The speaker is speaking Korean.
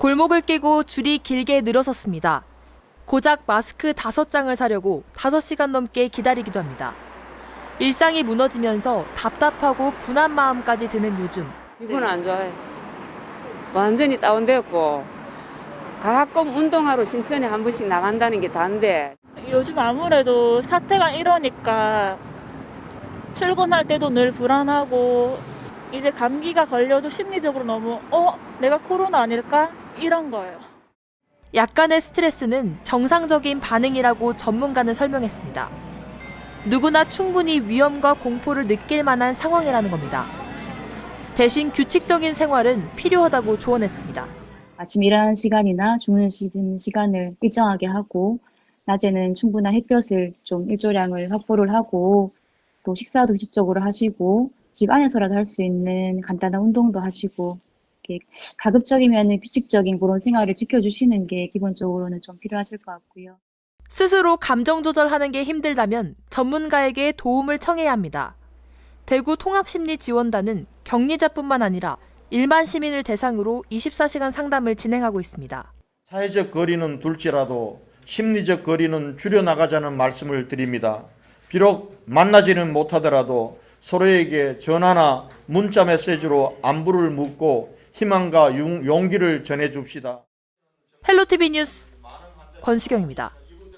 골목을 끼고 줄이 길게 늘어섰습니다. 고작 마스크 다섯 장을 사려고 다섯 시간 넘게 기다리기도 합니다. 일상이 무너지면서 답답하고 분한 마음까지 드는 요즘. 기분 안 좋아요. 완전히 다운되었고 가끔 운동하러 신천에 한 번씩 나간다는 게 다인데 요즘 아무래도 사태가 이러니까 출근할 때도 늘 불안하고 이제 감기가 걸려도 심리적으로 너무 어 내가 코로나 아닐까 이런 거예요. 약간의 스트레스는 정상적인 반응이라고 전문가는 설명했습니다. 누구나 충분히 위험과 공포를 느낄 만한 상황이라는 겁니다. 대신 규칙적인 생활은 필요하다고 조언했습니다. 아침 일하는 시간이나 주무시는 시간을 일정하게 하고 낮에는 충분한 햇볕을 좀 일조량을 확보를 하고 또 식사도 규칙적으로 하시고 집 안에서라도 할 수 있는 간단한 운동도 하시고 이렇게 가급적이면 규칙적인 그런 생활을 지켜주시는 게 기본적으로는 좀 필요하실 것 같고요. 스스로 감정 조절하는 게 힘들다면 전문가에게 도움을 청해야 합니다. 대구 통합심리지원단은 격리자뿐만 아니라 일반 시민을 대상으로 24시간 상담을 진행하고 있습니다. 사회적 거리는 둘지라도 심리적 거리는 줄여나가자는 말씀을 드립니다. 비록 만나지는 못하더라도 서로에게 전화나 문자 메시지로 안부를 묻고 희망과 용- 용기를 전해 줍시다. 헬로티비 뉴스 권수경입니다.